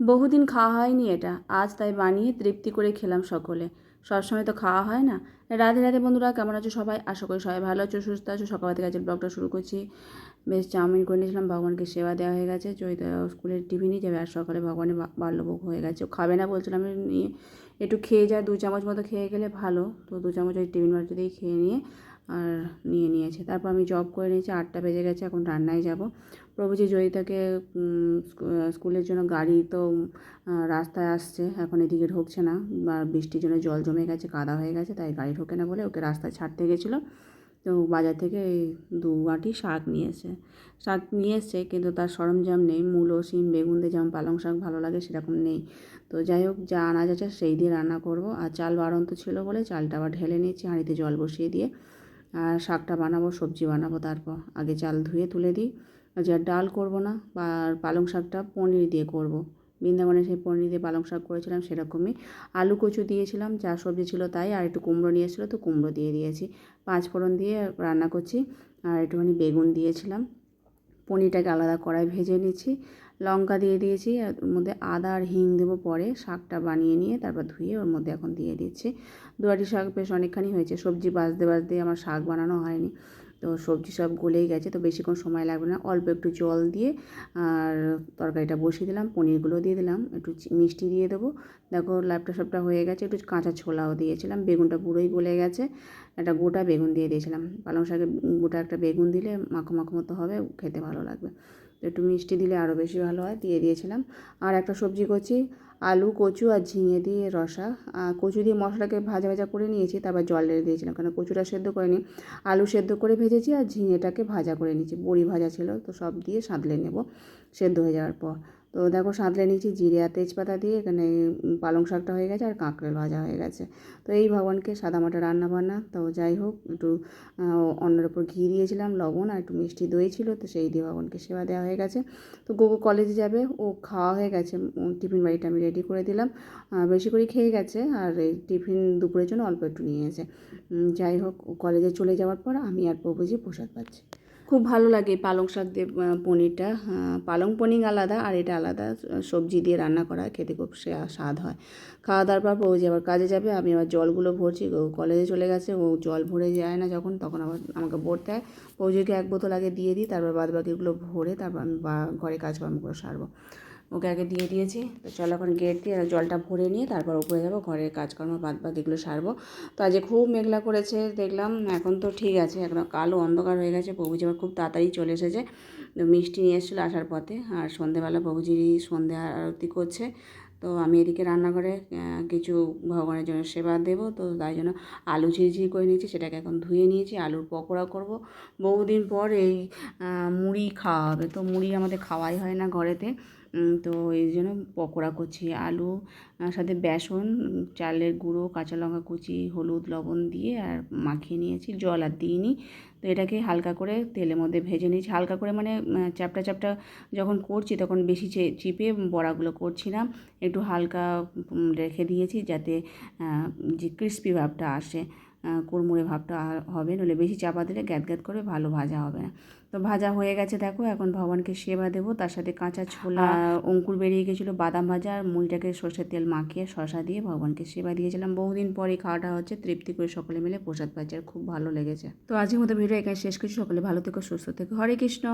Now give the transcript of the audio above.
বহুদিন খাওয়া হয়নি এটা, আজ তাই বানিয়ে তৃপ্তি করে খেলাম সকলে। সবসময় তো খাওয়া হয় না। রাধে রাধে বন্ধুরা, কেমন আছো সবাই? আশা করি সবাই ভালো আছো, সুস্থ আছো। সকাল থেকে আজকে ব্লগটা শুরু করছি। বেশ চাউমিন করে নিয়েছিলাম, ভগবানকে সেবা দেওয়া হয়ে গেছে। চৈতা স্কুলের টিফিনই যাবে, আর সকালে ভগবানের বাল্যভোগ হয়ে গেছে। খাবে না বলছিলাম নিয়ে একটু খেয়ে যায় দু চামচ মতো খেয়ে গেলে ভালো। তো দু চামচ ওই টিফিন দিয়ে খেয়ে নিয়ে আর নিয়ে নিয়েছে। তারপর আমি জব করে নিয়েছি, আটটা বেজে গেছে, এখন রান্নায় যাব। প্রভুজি জয়িতাকে স্কুলের জন্য গাড়ি তো রাস্তায় আসছে, এখন এদিকে ঢুকছে না। বা বৃষ্টির জন্য জল জমে গেছে, কাদা হয়ে গেছে, তাই গাড়ি ঢোকে না বলে ওকে রাস্তায় ছাড়তে গেছিল। তো বাজার থেকে এই দু আঁটি শাক নিয়ে এসে, শাক নিয়ে এসছে, কিন্তু তার সরঞ্জাম নেই। মূলো, শিম, বেগুন দিয়ে যেমন পালং শাক ভালো লাগে, সেরকম নেই। তো যাই হোক, যা আনাজ আছে সেই দিয়ে রান্না করব। আর চাল বাড়ন্ত ছিল বলে চালটা আবার ঢেলে নিয়েছি, হাঁড়িতে জল বসিয়ে দিয়ে। আর শাকটা বানাবো, সবজি বানাবো তারপর। আগে চাল ধুয়ে তুলে দিই। যে ডাল করব না বা পালং শাকটা পনির দিয়ে করব। বৃন্দাবনে সেই পনির দিয়ে পালং শাক করেছিলাম সেরকমই। আলু কচু দিয়েছিলাম, যা সবজি ছিল তাই, আর একটু কুমড়ো নিয়ে এসেছিল তো কুমড়ো দিয়ে দিয়েছি। পাঁচ ফোড়ন দিয়ে রান্না করছি, আর একটুখানি বেগুন দিয়েছিলাম। পনিরটাকে আলাদা কড়াই ভেজে নিচ্ছি লঙ্কা দিয়ে দিয়েছি ওর মধ্যে আদা আর হিং দেবো পরে, শাকটা বানিয়ে নিয়ে তারপর ধুয়ে ওর মধ্যে এখন দিয়ে দিচ্ছি। দুয়াটি শাক বেশ অনেকখানি হয়েছে, সবজি বাজতে বাজতে আমার শাক বানানো হয়নি। তো সবজি সব গলেই গেছে, তো বেশিক্ষণ সময় লাগবে না, অল্প একটু জল দিয়ে, আর তরকারিটা বসিয়ে দিলাম, পনিরগুলো দিয়ে দিলাম, একটু মিষ্টি দিয়ে দেবো। দেখো ল্যাপটা সবটা হয়ে গেছে, একটু কাঁচা ছোলাও দিয়েছিলাম, বেগুনটা পুরোই গলে গেছে, একটা গোটা বেগুন দিয়ে দিয়েছিলাম। পালং শাকে গোটা একটা বেগুন দিলে মাখো মাখো মতো হবে, খেতে ভালো লাগবে। একটু মিষ্টি দিলে আরও বেশি ভালো হয়, দিয়ে দিয়েছিলাম। আর একটা সবজি করছি আলু, কচু আর ঝিঙে দিয়ে রসা। কচু দিয়ে মশলাকে ভাজা ভাজা করে নিয়েছি, তারপর জল ঢেলে দিয়েছিলাম কারণ কচুটা সেদ্ধ করে নিই আলু সেদ্ধ করে ভেজেছি আর ঝিঙেটাকে ভাজা করে নিয়েছি। বড়ি ভাজা ছিল, তো সব দিয়ে সাঁতলে নেব, সেদ্ধ হয়ে যাওয়ার পর। তো দেখো সাঁতলে নিয়েছি জিরে আর তেজপাতা দিয়ে, এখানে পালং শাকটা হয়ে গেছে আর কাঁকড়েল ভাজা হয়ে গেছে। তো এই ভগবানকে সাদা মাটা রান্না বান্না, তো যাই হোক, একটু অন্যের উপর ঘি দিয়েছিলাম, লবণ আর একটু মিষ্টি দই ছিল, তো সেই দিয়ে ভগবানকে সেবা দেওয়া হয়ে গেছে। তো গোগো কলেজে যাবে, ও খাওয়া হয়ে গেছে টিফিন বাড়িটা আমি রেডি করে দিলাম। বেশি করে খেয়ে গেছে আর এই টিফিন দুপুরের জন্য অল্প একটু নিয়ে গেছে যাই হোক কলেজে চলে যাওয়ার পর আমি আর প্রভুজি প্রসাদ পাচ্ছি। খুব ভালো লাগে পালং শাক দিয়ে পনিরটা। পালং পনির আলাদা আর এটা আলাদা, সবজি দিয়ে রান্না করা, খেতে খুব স্বাদ হয়। খাওয়া দাওয়ার পর প্রভুজি আবার কাজে যাবে, আমি আবার জলগুলো ভরছি, ও কলেজে চলে গেছে, ও জল ভরে যায় না যখন, তখন আবার আমাকে ভরতে হয়। প্রভুজিকে এক বোতল আগে দিয়ে দিই, তারপর বাদ বাকিগুলো ভরে তারপর আমি বা, ঘরে কাজকর্মগুলো সারবো। ওকে আগে দিয়ে দিয়েছি। তো চল এখন গেট দিয়ে জলটা ভরে নিয়ে তারপর উপরে যাব, ঘরের কাজকর্ম বাদ বাদ এগুলো সারবো। তো আজকে খুব মেঘলা করেছে, দেখলাম এখন তো ঠিক আছে একদম কালো অন্ধকার হয়ে গেছে, প্রভুজি আবার খুব তাড়াতাড়ি চলে এসেছে। মিষ্টি নিয়ে এসেছিল আসার পথে, আর সন্ধেবেলা প্রভুজির সন্ধে আরতি করছে। তো আমি এদিকে রান্নাঘরে কিছু ভগবানের জন্য সেবা দেবো, তো তাই জন্য আলু ঝিরিঝিরি করে নিয়েছি, সেটাকে এখন ধুয়ে নিয়েছি, আলুর পকোড়া করব। বহুদিন পর এই মুড়ি খাওয়া হবে, তো মুড়ি আমাদের খাওয়াই হয় না ঘরেতে। তো এই জন্য পকোড়া করছি আলু সাথে বেসন, চালের গুঁড়ো, কাঁচা লঙ্কা কুচি, হলুদ, লবণ দিয়ে আর মাখিয়ে নিয়েছি, জল আর দিইনি। তো এটাকে হালকা করে তেলের মধ্যে ভেজে নিয়েছি। হালকা করে মানে চ্যাপটা চ্যাপটা যখন করছি তখন বেশি চিপে বড়াগুলো করছি না। একটু হালকা রেখে দিয়েছি যাতে যে ক্রিস্পি ভাবটা আসে। কুড়মুড়ে ভাবটা হবে নইলে বেশি চাপা দিলে গ্যাদ গ্যাদ করে ভালো ভাজা হবে না। তো ভাজা হয়ে গেছে দেখো এখন ভগবানকে সেবা দেবো তার সাথে কাঁচা ছোলা অঙ্কুর বেরিয়ে গেছিল বাদাম ভাজা আর মুড়িটাকে সর্ষের তেল মাখিয়ে শশা দিয়ে ভগবানকে সেবা দিয়েছিলাম। বহুদিন পরে খাওয়াটা হচ্ছে তৃপ্তি করে সকলে মিলে প্রসাদ পাচ্ছি আর খুব ভালো লেগেছে। তো আজকের মতো ভিডিও এখানে শেষ করছি সকলে ভালো থেকো সুস্থ থেকো। হরে কৃষ্ণ!